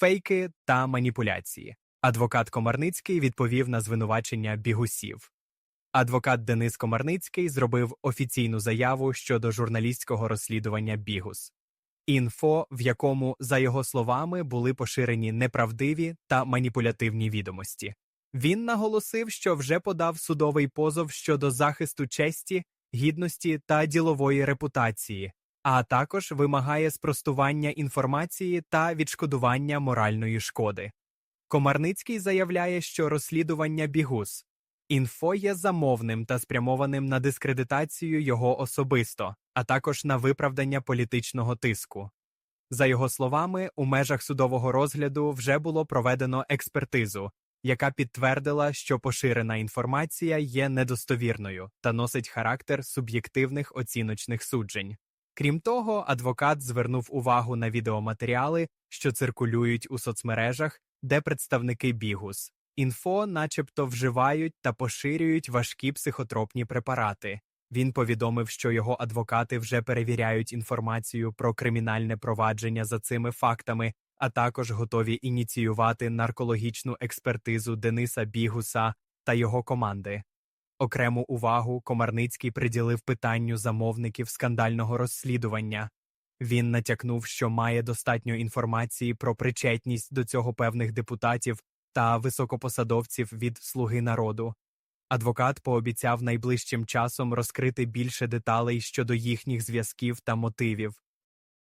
фейки та маніпуляції. Адвокат Комарницький відповів на звинувачення бігусів. Адвокат Денис Комарницький зробив офіційну заяву щодо журналістського розслідування Бігус. Інфо, в якому, за його словами, були поширені неправдиві та маніпулятивні відомості. Він наголосив, що вже подав судовий позов щодо захисту честі, гідності та ділової репутації, а також вимагає спростування інформації та відшкодування моральної шкоди. Комарницький заявляє, що розслідування Бігус інфо є замовним та спрямованим на дискредитацію його особисто, а також на виправдання політичного тиску. За його словами, у межах судового розгляду вже було проведено експертизу, яка підтвердила, що поширена інформація є недостовірною та носить характер суб'єктивних оціночних суджень. Крім того, адвокат звернув увагу на відеоматеріали, що циркулюють у соцмережах, де представники Бігус інфо, начебто, вживають та поширюють важкі психотропні препарати. Він повідомив, що його адвокати вже перевіряють інформацію про кримінальне провадження за цими фактами, а також готові ініціювати наркологічну експертизу Дениса Бігуса та його команди. Окрему увагу Комарницький приділив питанню замовників скандального розслідування. Він натякнув, що має достатньо інформації про причетність до цього певних депутатів та високопосадовців від Слуги народу. Адвокат пообіцяв найближчим часом розкрити більше деталей щодо їхніх зв'язків та мотивів.